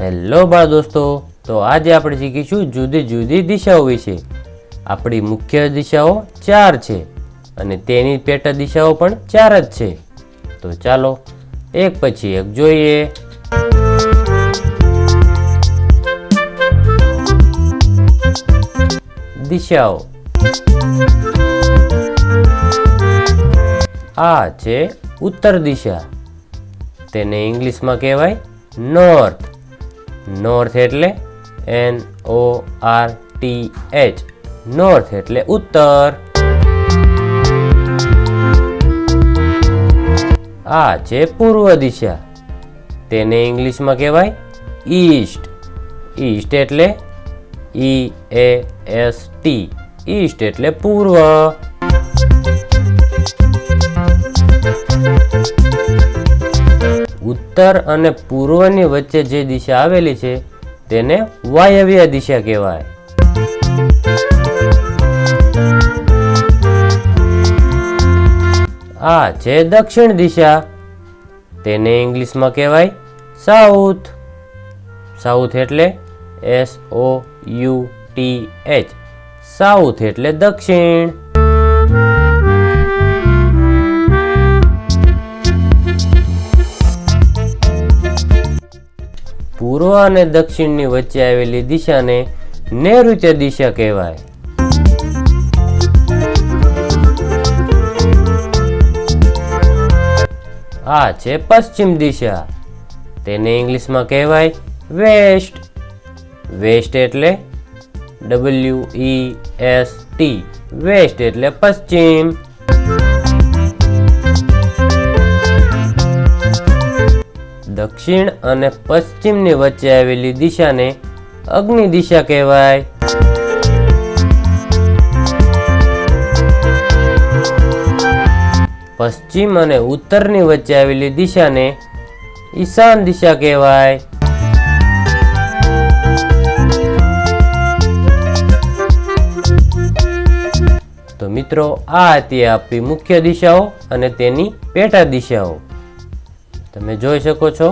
Hello બાળ દોસ્તો, તો આજે આપણે શીખીશું જુદી જુદી દિશાઓ વિશે. આપણી મુખ્ય દિશાઓ ચાર છે અને તેની પેટા દિશાઓ પણ ચાર જ છે. તો ચાલો, એક પછી એક જોઈએ. દિશાઓ. આ છે ઉત્તર દિશા. તેને ઇંગ્લિશમાં કહેવાય નોર્થ. નોર્થ એટલે N O R T H north એટલે ઉત્તર. આ છે પૂર્વ દિશા, તેને ઇંગ્લિશમાં કહેવાય ઈસ્ટ. ઈસ્ટ એટલે E A S T. East એટલે પૂર્વ. ઉત્તર અને પૂર્વની વચ્ચે જે દિશા આવેલી છે, તેને વાયવ્ય દિશા કહેવાય. આ છે દક્ષિણ દિશા, તેને ઇંગ્લિશમાં કહેવાય સાઉથ. સાઉથ એટલે S O U T H south એટલે દક્ષિણ. પૂર્વ અને દક્ષિણની વચ્ચે આવેલી દિશાને નૈઋત્ય દિશા કહેવાય. આ છે પશ્ચિમ દિશા. તેને ઇંગ્લિશમાં કહેવાય વેસ્ટ. વેસ્ટ એટલે W E S T west એટલે પશ્ચિમ. દક્ષિણ અને પશ્ચિમની વચ્ચે આવેલી દિશાને અગ્નિ દિશા કહેવાય. પશ્ચિમ અને ઉત્તરની વચ્ચે આવેલી દિશાને ઈશાન દિશા કહેવાય. તો મિત્રો, આ હતી આપણી મુખ્ય દિશાઓ અને તેની પેટા દિશાઓ. તમે જોઈ શકો છો